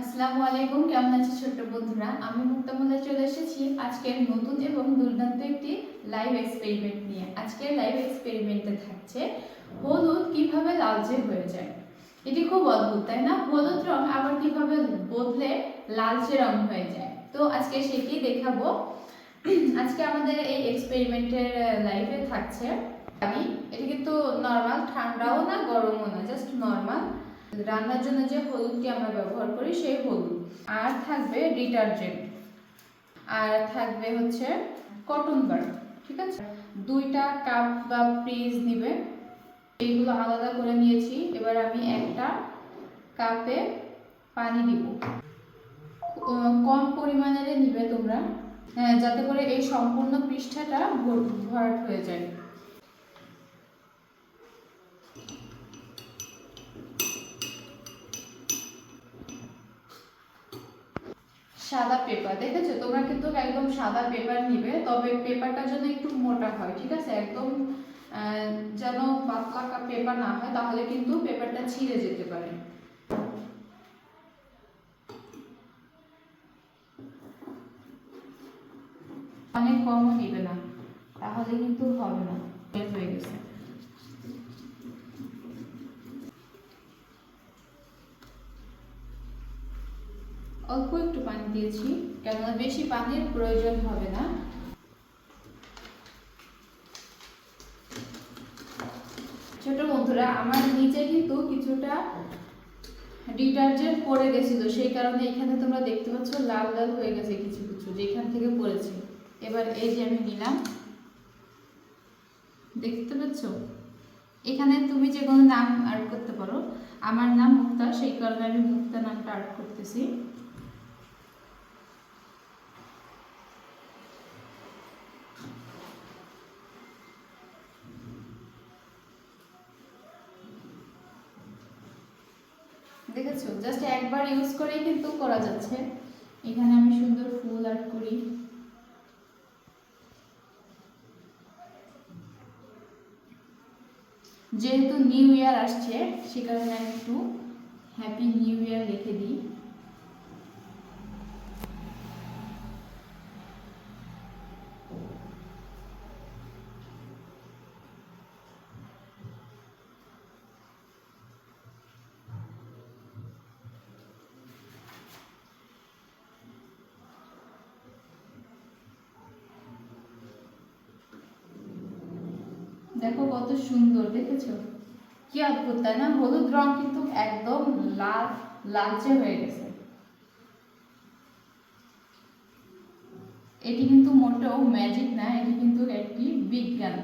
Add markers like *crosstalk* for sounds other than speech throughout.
আসসালামু আলাইকুম, কেমন আছে ছোট্ট বন্ধুরা? আমি মুক্তামুল্লা চলে এসেছি আজকের নতুন এবং দুর্দান্ত একটি লাইভ এক্সপেরিমেন্ট নিয়ে। আজকের লাইভ এক্সপেরিমেন্টে থাকছে হলুদ কীভাবে লালচে হয়ে যায়। এটি খুব অদ্ভুত, তাই না? হলুদ রং আবার কীভাবে বদলে লালচে রং হয়ে যায়। তো আজকে সেটি দেখাবো। আজকে আমাদের এই এক্সপেরিমেন্টের লাইভে থাকছে। আমি, এটা কিন্তু নর্মাল ঠান্ডাও না, গরমও না জাস্ট নর্মাল রান্নার জন্য যে হলুদটি আমরা ব্যবহার করি সেই হলুদ। আর থাকবে ডিটারজেন্ট। আর থাকবে হচ্ছে কটন বার ঠিক আছে? দুইটা কাপ বা পিস নিবে। এইগুলো আলাদা করে নিয়েছি। এবার আমি একটা কাপে পানি দিব। কম পরিমাণের নিবে তোমরা। হ্যাঁ, যাতে করে এই সম্পূর্ণ পৃষ্ঠাটা ভর- ভরাট হয়ে যায়। সাদা পেপার দেখেছ? তোমরা কিন্তু একদম সাদা পেপার নিবে, তবে পেপারটা যেন একটু মোটা হয়, ঠিক আছে? একদম যেন পাতলা পেপার না হয়, তাহলে কিন্তু পেপারটা ছিঁড়ে যেতে পারে। অনেক কমও নিবে না, তাহলে কিন্তু হবে না। হয়ে গেছে। অল্প একটু পানি দিয়েছি, কেননা বেশি পানির প্রয়োজন হবে না। ছোট বন্ধুরা, আমার নিচে কিন্তু কিছুটা ডিটারজেন্ট পড়ে গেছিল, সেই কারণে এখানে তোমরা দেখতে পাচ্ছ লাল লাল হয়ে গেছে কিছু কিছু, যেখান থেকে পড়েছে। এবার এই যে আমি নিলাম। দেখতে পাচ্ছ? এখানে তুমি যে কোনো নাম অ্যাড করতে পারো। আমার নাম মুক্তা, সেই কারণে আমি মুক্তা নামটা অ্যাড করতেছি। দেখেছ? জাস্ট একবার ইউজ করেই কিন্তু করা যাচ্ছে। এখানে আমি সুন্দর ফুল আর্ট করি। যেহেতু নিউ ইয়ার আসছে, সে কারণে একটু হ্যাপি নিউ ইয়ার লিখে দিই। দেখো কত সুন্দর, দেখেছ? কি অদ্ভুত, তাই না? হলুদ রং কিন্তু একদম লাল, লালচে হয়ে গেছে। এটি কিন্তু মোটেও ম্যাজিক না, এটি কিন্তু একটি বিজ্ঞান।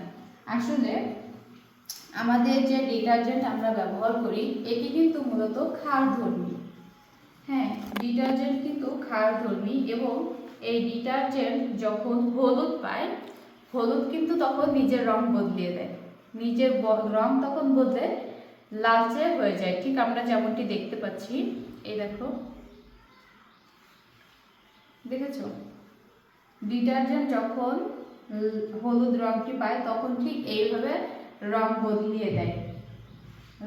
আসলে আমাদের যে ডিটারজেন্ট আমরা ব্যবহার করি, এটি কিন্তু মূলত ক্ষার ধর্মী হ্যাঁ ডিটারজেন্ট কিন্তু ক্ষার ধর্মী এবং এই ডিটারজেন্ট যখন হলুদ পায় হলুদ কিন্তু তখন নিজের রং বদলিয়ে দেয়। নিজের রং তখন বদলে লালচে হয়ে যায়। ঠিক আমরা যেমনটি দেখতে পাচ্ছি, এই দেখো। দেখেছ? ডিটারজেন্ট যখন হলুদ রংটি পায়, তখন ঠিক এইভাবে রং বদলিয়ে দেয়।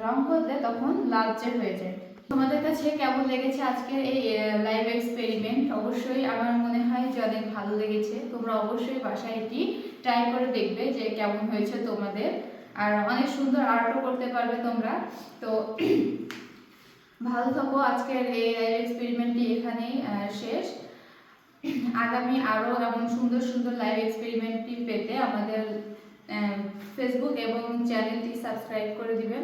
রং বদলে তখন লালচে হয়ে যায়। তোমাদের কাছে কেমন লেগেছে আজকের এই লাইভ এক্সপেরিমেন্ট অবশ্যই আমার মনে হয় যে অনেক ভালো লেগেছে, তোমরা অবশ্যই বাসায় এটি ট্রাই করে দেখবে যে কেমন হয়েছে তোমাদের। আর অনেক সুন্দর আর্টও করতে পারবে তোমরা। তো *clears throat* ভালো থাকো আজকের এই লাইভ এক্সপেরিমেন্টটি এখানেই শেষ। আগামী আরও এমন সুন্দর সুন্দর লাইভ এক্সপেরিমেন্টটি পেতে আমাদের ফেসবুক এবং চ্যানেলটি সাবস্ক্রাইব করে দিবেন।